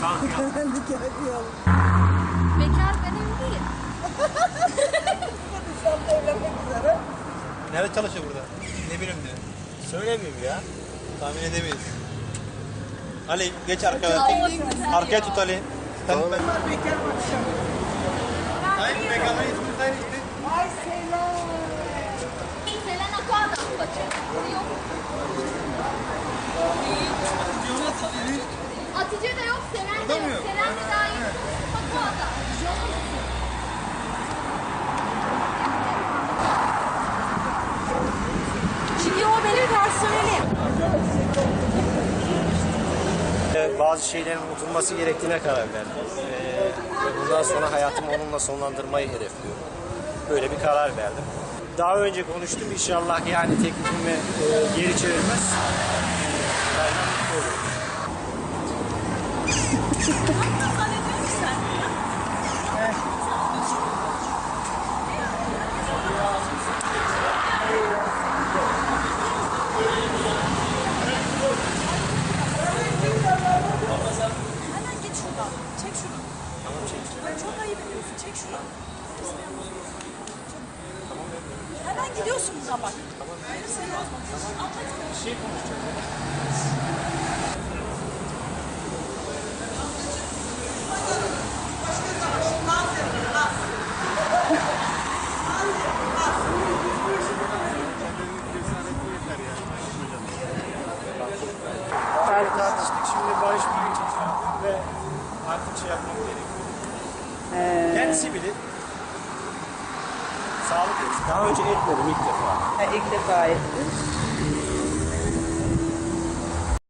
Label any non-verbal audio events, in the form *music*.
Kalk *laughs* ya. Ben de gelmiyorum. Bekar benim değil. Sen de evlenmek üzere. Nerede çalışıyor burada? Ne bileyim diyor. Söylemeyeyim ya. Tahmin edemeyiz. Ali geç arkaya. Arkaya ya. tut Ali. Sen ben. Bunlar bekar bakacağım. Hayır bekarlar isminiz aynı Bazı şeylerin unutulması gerektiğine karar verdim. Ee, bundan sonra hayatımı onunla sonlandırmayı hedefliyorum. Böyle bir karar verdim. Daha önce konuştum inşallah yani teklifimi e, geri çevirmez. Ben mutlu olurum. Hemen git şuradan. Çek şunu. Ya çok ayıp ediyorsun. Çek şunu. Hemen gidiyorsun buradan bak. Hayır seni bozma. Anlat. Yani tartıştık şimdi barışmaya çalışıyorum ve artık şey yapmam gerekiyor. Kendisi bilir. Sağlık etsin. Daha önce etmedim ilk defa. Ha, ilk defa ettin.